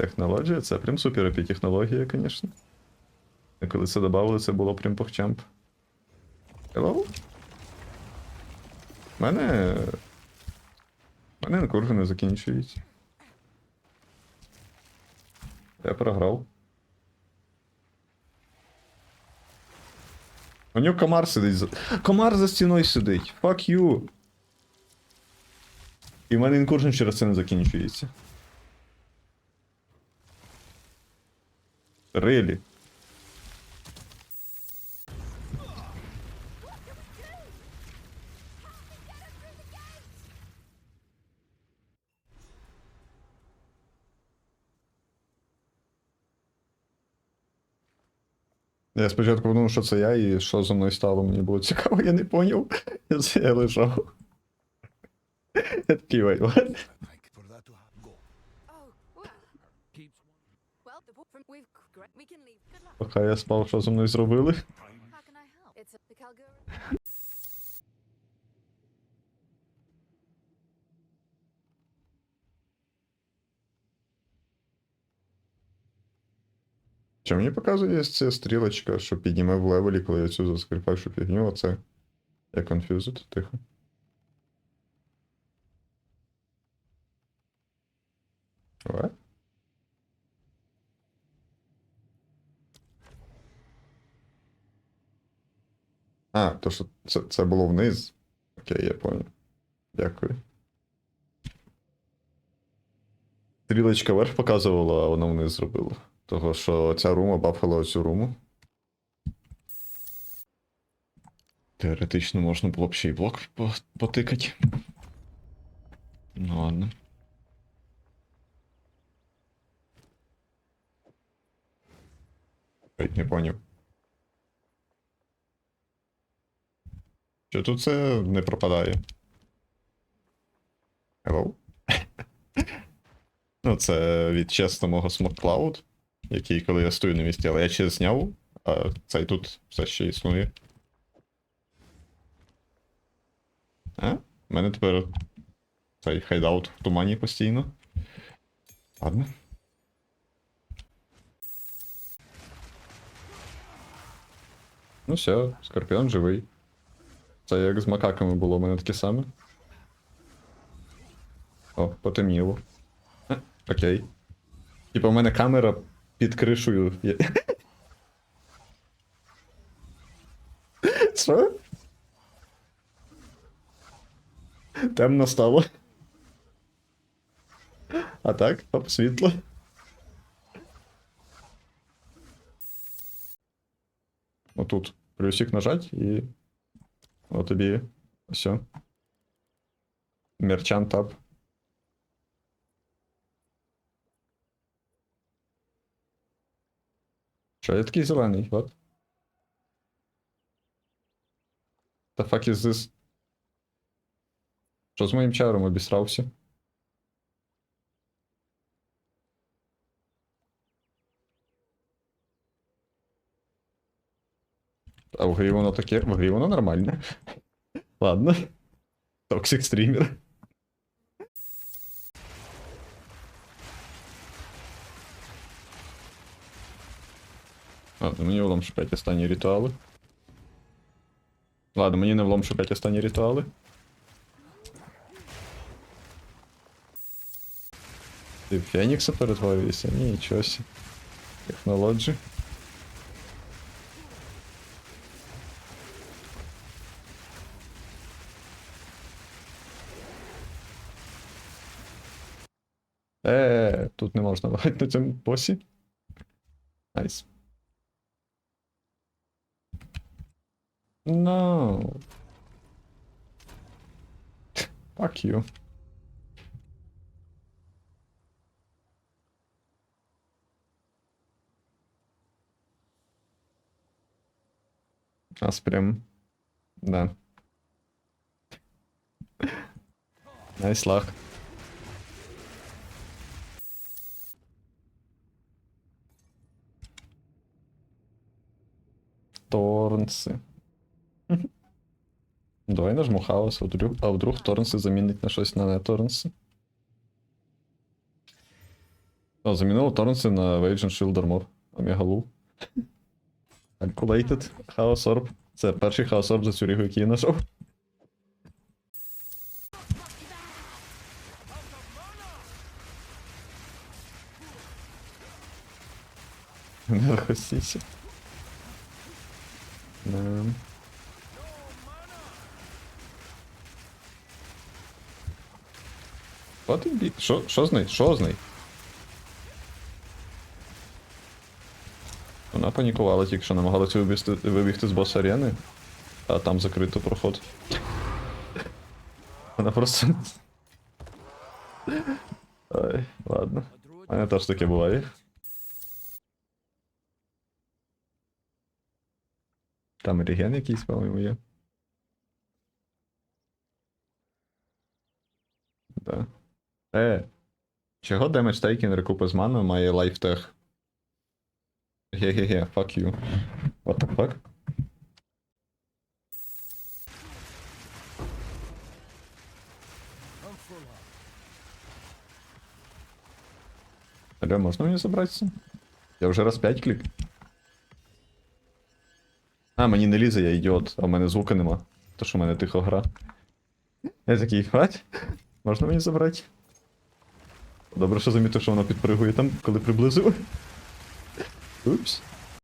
Технологія, це прям супер опі технологія, звісно. Коли це додали, це було прям похчамп. Hello? У мене. Мене курги не закінчують. Я програв. У нього комар сидить за. Комар за стіною сидить. Fuck you. І в мене інкуржен через це не закінчується. Really? Я спочатку подумав, що це я, і що зі мною стало, мені було цікаво, я не поняв. Я, лежав. Я такий wait? Поки я спав, що зі мною зробили. Що мені показує ця стрілочка, що підніме в левелі, коли я цю заскріпашу фігню, оце. Я confused, тихо. What? А, то що це, це було вниз. Окей, я понял. Дякую. Стрілочка вверх показувала, а вона вниз зробила. Того, що ця рума бафала оцю руму. Теоретично можна було б ще й блок потикати. Ну ладно. Не поняв. Що тут це не пропадає? Hello? ну, це від чесно мого Cloud, який, коли я стою на місці, але я ще зняв, а цей тут все ще існує. А? У мене тепер цей хайдаут в тумані постійно. Ладно. Ну все, Скорпіон живий. Це як з макаками було у мене таке саме. О, потемніло. Окей. Типа у мене камера під кришею. Що? Темно стало. А так, оп, світло. Отут плюсик нажать і. О тобі. Все. Мерчан тап. Що я такий зелений, what? The fuck is this? Що з моїм чаром обісрався? А в грі воно таке, в грі воно нормальне. Ладно. Токсик стрімер. Ладно, мені влом шукати останні ритуали. Ладно, мені не влом шукати останні ритуали. Ти в Фенікса перетворюєшся? Ні, нічого сі. Технологі. Е, тут не можна лагати на цьому босі. Найс. No. Fuck you. Нас прям. Да. Найс лаг. Торнси. Давай нажму хаос, а вдруг, а вдруг Торнси замінить на щось на не Торнси. О, замінили Торнси на Vage and Shield Armor. Омега Лул. Calculated Chaos Orb. Це перший Chaos Orb за цю рігу, який я знайшов. Енергосісі. От він бі- Що, що з нею? Що з нею? Вона панікувала тільки що намагалася вибігти, вибігти з бос арени, а там закрито проход. Вона просто. Ой, ладно. У мене теж таке буває. Там реген якийсь, по-моєму, є. Да. Е. Чого Damage Taking рекупи з мана має лайфтех? Ге-ге-ге, fuck you. What the fuck? Алло, можна мені забратися? Я вже раз 5 клік. А, мені не лізе, я ідіот, а в мене звука нема. То що в мене тихо гра. Я такий, хвать? Можна мені забрати? Добре, що замітив, що воно підпригує там, коли приблизив. Упс.